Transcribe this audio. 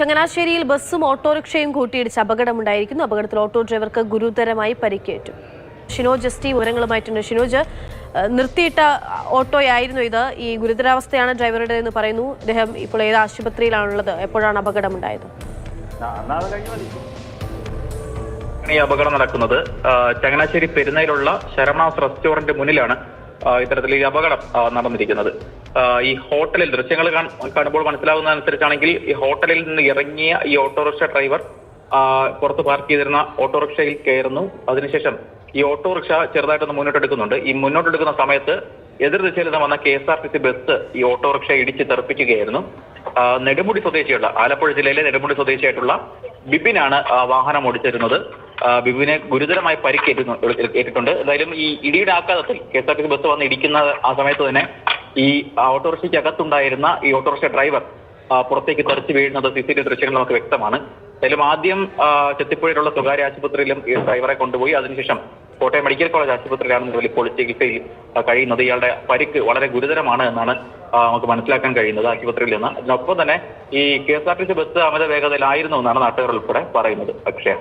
ചങ്ങനാശ്ശേരിയിൽ ബസ്സും ഓട്ടോറിക്ഷയും കൂട്ടിയിടിച്ച് അപകടമുണ്ടായിരിക്കുന്നു. അപകടത്തിൽ ഓട്ടോ ഡ്രൈവർക്ക് ഗുരുതരമായി പരിക്കേറ്റു. ഷിനോജ് എസ് ടി വിവരങ്ങളുമായിട്ടുണ്ട് ഷിനോജ് നിർത്തിയിട്ട ഓട്ടോയായിരുന്നു ഇത്. ഈ ഗുരുതരാവസ്ഥയാണ് ഡ്രൈവറുടെ എന്ന് പറയുന്നു. അദ്ദേഹം ഇപ്പോൾ ഏത് ആശുപത്രിയിലാണുള്ളത്? എപ്പോഴാണ് അപകടമുണ്ടായത്? ഈ അപകടം നടക്കുന്നത്. ചങ്ങനാശ്ശേരി പെരുന്നയിലുള്ള ശരമാസ് റെസ്റ്റോറന്റ് മുന്നിലാണ് ഇത്തരത്തിൽ ഈ അപകടം നടന്നിരിക്കുന്നത്. ഈ ഹോട്ടലിൽ ദൃശ്യങ്ങൾ കാണുമ്പോൾ മനസ്സിലാവുന്ന അനുസരിച്ചാണെങ്കിൽ ഈ ഹോട്ടലിൽ നിന്ന് ഇറങ്ങിയ ഈ ഓട്ടോറിക്ഷ ഡ്രൈവർ പുറത്ത് പാർക്ക് ചെയ്തിരുന്ന ഓട്ടോറിക്ഷയിൽ കയറുന്നു. അതിനുശേഷം ഈ ഓട്ടോറിക്ഷ ചെറുതായിട്ടൊന്ന് മുന്നോട്ടെടുക്കുന്നുണ്ട്. ഈ മുന്നോട്ടെടുക്കുന്ന സമയത്ത് എതിർ ദിശയിൽ നിന്ന് വന്ന K S R T C bus ഈ ഓട്ടോറിക്ഷ ഇടിച്ച് തെറിപ്പിക്കുകയായിരുന്നു. നെടുമുടി സ്വദേശിയുള്ള ആലപ്പുഴ ജില്ലയിലെ നെടുമുടി സ്വദേശിയായിട്ടുള്ള ബിബിനാണ് വാഹനം ഓടിച്ചിരുന്നത്. ആ, ബിബിനെ ഗുരുതരമായി പരിക്കേറ്റുന്നു ഏറ്റിട്ടുണ്ട്. എന്തായാലും ഈ ഇടിയുടെ ആഘാതത്തിൽ K S R T C bus വന്ന് ഇടിക്കുന്ന ആ സമയത്ത് തന്നെ ഈ ഓട്ടോറിക്ഷയ്ക്ക് അകത്തുണ്ടായിരുന്ന ഈ ഓട്ടോറിക്ഷ ഡ്രൈവർ പുറത്തേക്ക് തെറിച്ച് വീഴുന്നത് സി സി ടി ദൃശ്യങ്ങൾ നമുക്ക് വ്യക്തമാണ്. എന്തായാലും ആദ്യം ചെത്തിപ്പുഴയിലുള്ള സ്വകാര്യ ആശുപത്രിയിലും ഈ ഡ്രൈവറെ കൊണ്ടുപോയി. അതിനുശേഷം കോട്ടയം മെഡിക്കൽ കോളേജ് ആശുപത്രിയിലാണ് നിലവിൽ ഇപ്പോൾ ചികിത്സയിൽ കഴിയുന്നത്. ഇയാളുടെ പരിക്ക് വളരെ ഗുരുതരമാണ് എന്നാണ് നമുക്ക് മനസ്സിലാക്കാൻ കഴിയുന്നത് ആശുപത്രിയിൽ നിന്ന്. അതിനൊപ്പം തന്നെ ഈ K S R T C bus അമിത വേഗതയിലായിരുന്നു എന്നാണ് നാട്ടുകാർ ഉൾപ്പെടെ പറയുന്നത്. അക്ഷയ.